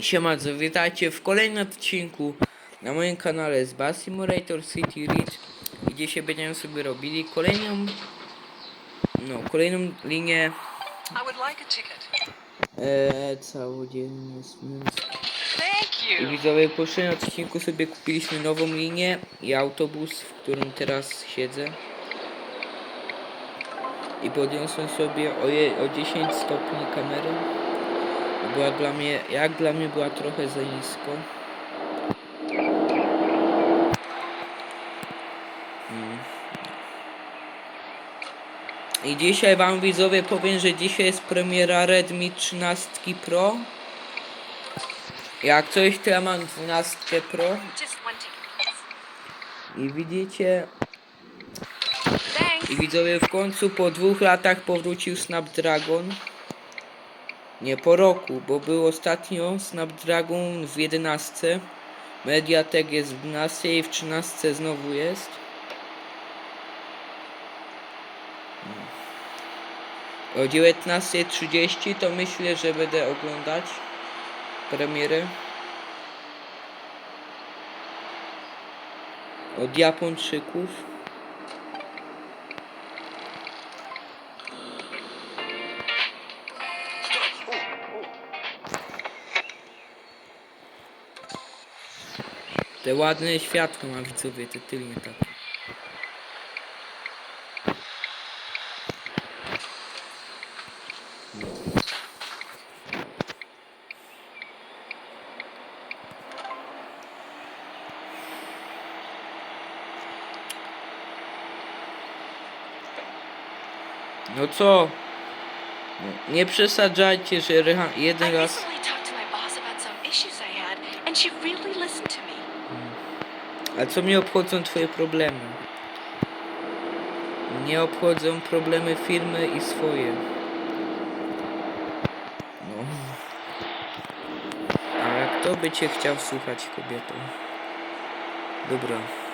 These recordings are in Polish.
Siema, witajcie w kolejnym odcinku na moim kanale z Bass Simulator City Ridge i dzisiaj będziemy sobie robili kolejną no, kolejną linię I would like a ticket. e, całodziennie I widzowie, w poprzednim odcinku sobie kupiliśmy nową linię i autobus, w którym teraz siedzę. I podniosłem sobie o, je, o 10 stopni kamerę. Była dla mnie, jak dla mnie była trochę za nisko. I dzisiaj wam widzowie powiem, że dzisiaj jest premiera Redmi 13 Pro. Jak coś to ja mam 12 Pro i widzicie i widzowie w końcu po dwóch latach powrócił Snapdragon. Nie po roku, bo był ostatnio Snapdragon w 11. Mediatek jest w 12 i w 13 znowu jest. O 19.30 to myślę, że będę oglądać premierę. Od Japończyków. Te ładne światło ma widzowie, te tylnie tak. No co? Nie przesadzajcie, że I jeden raz... recently talked to my boss about some issues I had, and she really listened to me. A co mnie obchodzą twoje problemy? Mnie obchodzą problemy firmy i swoje. No. A kto by cię chciał słuchać, kobieto? Dobra.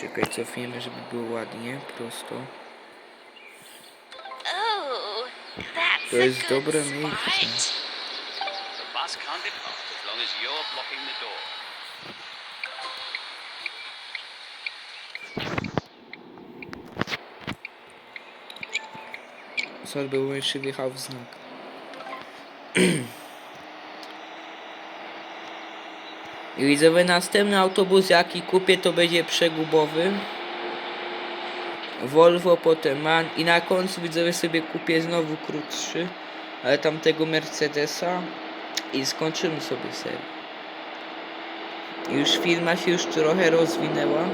Czekaj, cofniemy, żeby było ładnie, prosto. Oh, To jest dobre miejsce. Sorry, był jeszcze wjechał w znak. I widzowie, następny autobus jaki kupię to będzie przegubowy. Volvo, potem MAN i na końcu widzowie sobie kupię znowu krótszy, ale tamtego Mercedesa i skończymy sobie serię. Już firma się już trochę rozwinęła.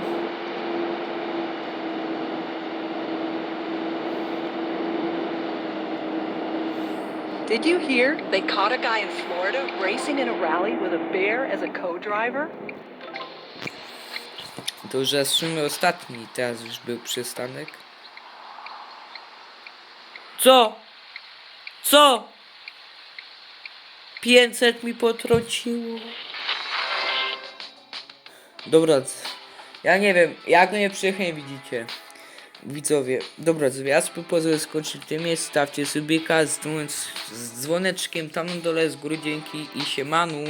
Did you hear? They caught a guy in Florida racing in a rally with a bear as a co-driver. To już jest w sumie ostatni, teraz już był przystanek. Co? Co? 500 mi potrąciło. Dobra, ja nie wiem, jak mnie przyjechnie widzicie. Widzowie, dobra, sobie pozwolę skończyć tym miejscu, stawcie subika z, z dzwoneczkiem tam na dole z góry dzięki i siemanu.